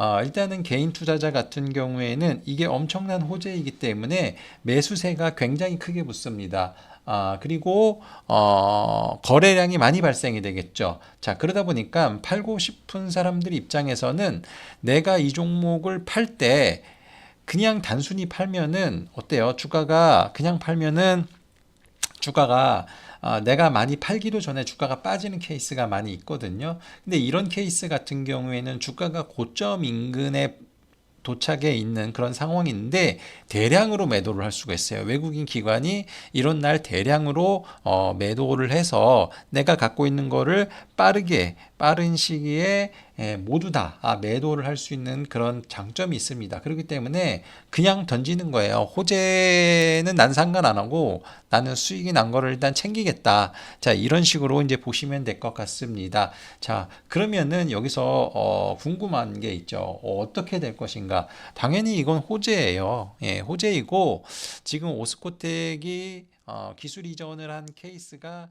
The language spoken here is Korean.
어, 일단은 개인 투자자 같은 경우에는 이게 엄청난 호재이기 때문에 매수세가 굉장히 크게 붙습니다. 아, 그리고 어, 거래량이 많이 발생이 되겠죠. 자, 그러다 보니까 팔고 싶은 사람들 입장에서는 내가 이 종목을 팔 때 그냥 단순히 팔면은 어때요? 주가가 그냥 팔면은 주가가 아, 내가 많이 팔기도 전에 주가가 빠지는 케이스가 많이 있거든요. 근데 이런 케이스 같은 경우에는 주가가 고점 인근에 도착해 있는 그런 상황인데 대량으로 매도를 할 수가 있어요. 외국인 기관이 이런 날 대량으로 어, 매도를 해서 내가 갖고 있는 거를 빠르게 빠른 시기에 예, 모두 다 아, 매도를 할 수 있는 그런 장점이 있습니다. 그렇기 때문에 그냥 던지는 거예요. 호재는 난 상관 안 하고 나는 수익이 난 거를 일단 챙기겠다. 자, 이런 식으로 이제 보시면 될 것 같습니다. 자, 그러면은 여기서 어, 궁금한 게 있죠. 어, 어떻게 될 것인가? 당연히 이건 호재예요. 예, 호재이고 지금 오스코텍이 어, 기술 이전을 한 케이스가